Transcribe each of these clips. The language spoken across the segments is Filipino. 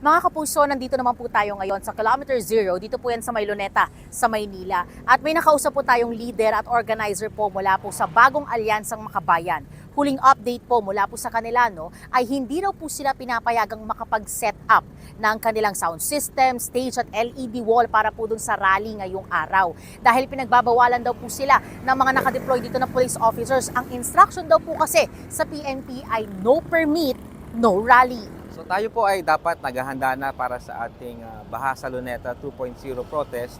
Mga kapuso, nandito naman po tayo ngayon sa Kilometer Zero. Dito po yan sa Mayloneta, sa Maynila. At may nakausap po tayong leader at organizer po mula po sa Bagong Alyansang Makabayan. Huling update po mula po sa kanila no, ay hindi raw po sila pinapayagang makapag-set up ng kanilang sound system, stage at LED wall para po dun sa rally ngayong araw. Dahil pinagbabawalan daw po sila ng mga nakadeploy dito na police officers. Ang instruction daw po kasi sa PNP ay no permit, no rally. So tayo po ay dapat naghahanda na para sa ating ah, Baha Luneta 2.0 protest.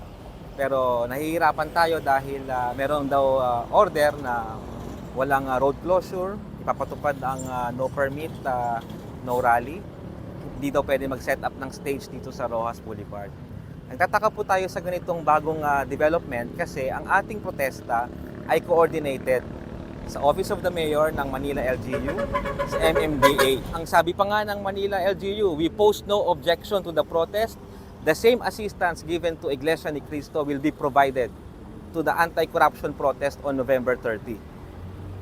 Pero nahihirapan tayo dahil ah, meron daw ah, order na walang ah, road closure, ipapatupad ang ah, no permit, ah, no rally. Hindi daw pwede mag-set up ng stage dito sa Rojas Boulevard. Nagtataka po tayo sa ganitong bagong ah, development kasi ang ating protesta ay coordinated sa Office of the Mayor ng Manila LGU, sa MMDA. Ang sabi pa nga ng Manila LGU, we post no objection to the protest. The same assistance given to Iglesia ni Cristo will be provided to the anti-corruption protest on November 30.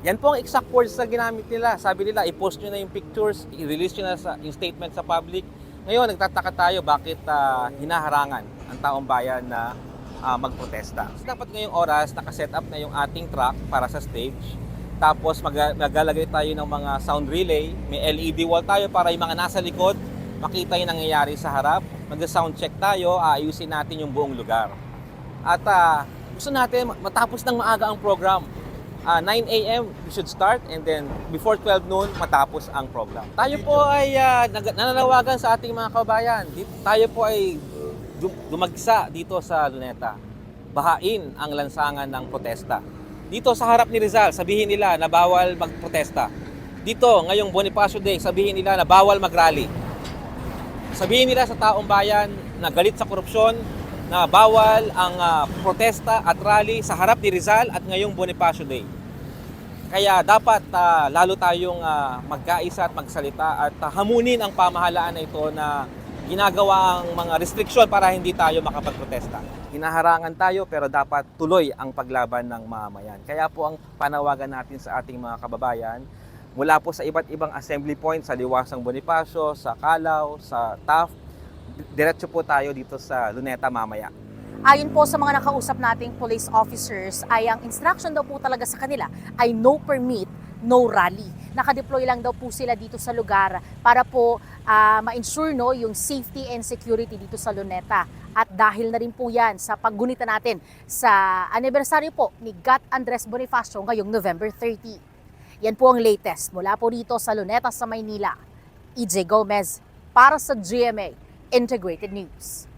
Yan po ang exact words na ginamit nila. Sabi nila, i-post nyo na yung pictures, i-release nyo na sa, yung statement sa public. Ngayon, nagtataka tayo bakit ah, hinaharangan ang taong bayan na ah, magprotesta. Dapat ngayong oras, nakaset up na yung ating truck para sa stage. Tapos mag- maglalagay tayo ng mga sound relay. May LED wall tayo para yung mga nasa likod makita yung nangyayari sa harap. Mag-sound check tayo, aayusin natin yung buong lugar. At ah, gusto natin matapos ng maaga ang program. Ah, 9 a.m. we should start and then before 12 noon matapos ang program. Tayo po ay nag- nananawagan sa ating mga kabayan. Di- Tayo po ay dum- dumagsa dito sa Luneta. Bahain ang lansangan ng protesta. Dito sa harap ni Rizal, sabihin nila na bawal magprotesta. Dito, ngayong Bonifacio Day, sabihin nila na bawal magrally. Sabihin nila sa taong bayan na galit sa korupsyon, na bawal ang ah, protesta at rally sa harap ni Rizal at ngayong Bonifacio Day. Kaya dapat ah, lalo tayong ah, magkaisa at magsalita at ah, hamunin ang pamahalaan na ito na ginagawa ang mga restriksyon para hindi tayo makapagprotesta. Hinaharangan tayo pero dapat tuloy ang paglaban ng mamayan. Kaya po ang panawagan natin sa ating mga kababayan mula po sa iba't ibang assembly points sa Liwasang Bonifacio, sa Calao, sa Taft, diretso po tayo dito sa Luneta mamaya. Ayon po sa mga nakausap nating police officers ay ang instruction daw po talaga sa kanila ay no permit, no rally. Nakadeploy lang daw po sila dito sa lugar para po ah, ma-ensure no, yung safety and security dito sa Luneta. At dahil na rin po yan sa paggunita natin sa anibersaryo po ni Gat Andres Bonifacio ngayong November 30. Yan po ang latest mula po dito sa Luneta sa Maynila. EJ Gomez para sa GMA Integrated News.